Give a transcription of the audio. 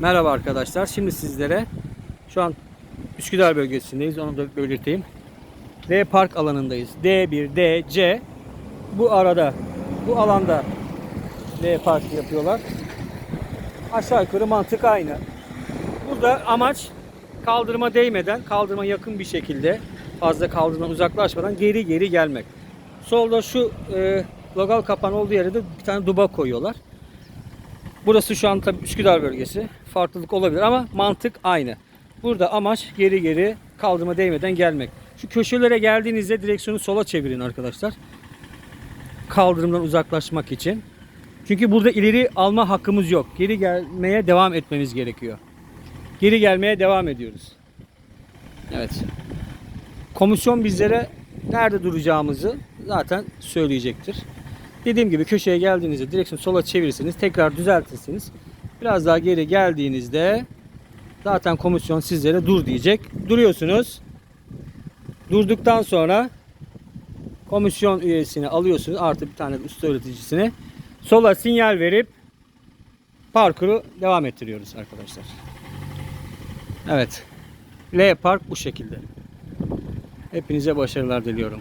Merhaba arkadaşlar. Şimdi sizlere şu an Üsküdar bölgesindeyiz. Onu da belirteyim. D park alanındayız. D1, D, C bu arada bu alanda D park yapıyorlar. Aşağı yukarı mantık aynı. Burada amaç kaldırıma değmeden, kaldırıma yakın bir şekilde fazla kaldırımdan uzaklaşmadan geri geri gelmek. Solda şu e, logal kapan olduğu yere de bir tane duba koyuyorlar. Burası şu an tabii Üsküdar bölgesi. Farklılık olabilir ama mantık aynı. Burada amaç geri geri kaldırıma değmeden gelmek. Şu köşelere geldiğinizde direksiyonu sola çevirin arkadaşlar. Kaldırımdan uzaklaşmak için. Çünkü burada ileri alma hakkımız yok. Geri gelmeye devam etmemiz gerekiyor. Geri gelmeye devam ediyoruz. Evet. Komisyon bizlere nerede duracağımızı zaten söyleyecektir. Dediğim gibi köşeye geldiğinizde direksiyonu sola çevirirseniz tekrar düzeltirsiniz. Biraz daha geri geldiğinizde zaten komisyon sizlere dur diyecek. Duruyorsunuz. Durduktan sonra komisyon üyesini alıyorsunuz. Artı bir tane usta öğreticisini. Sola sinyal verip parkuru devam ettiriyoruz arkadaşlar. Evet. L park bu şekilde. Hepinize başarılar diliyorum.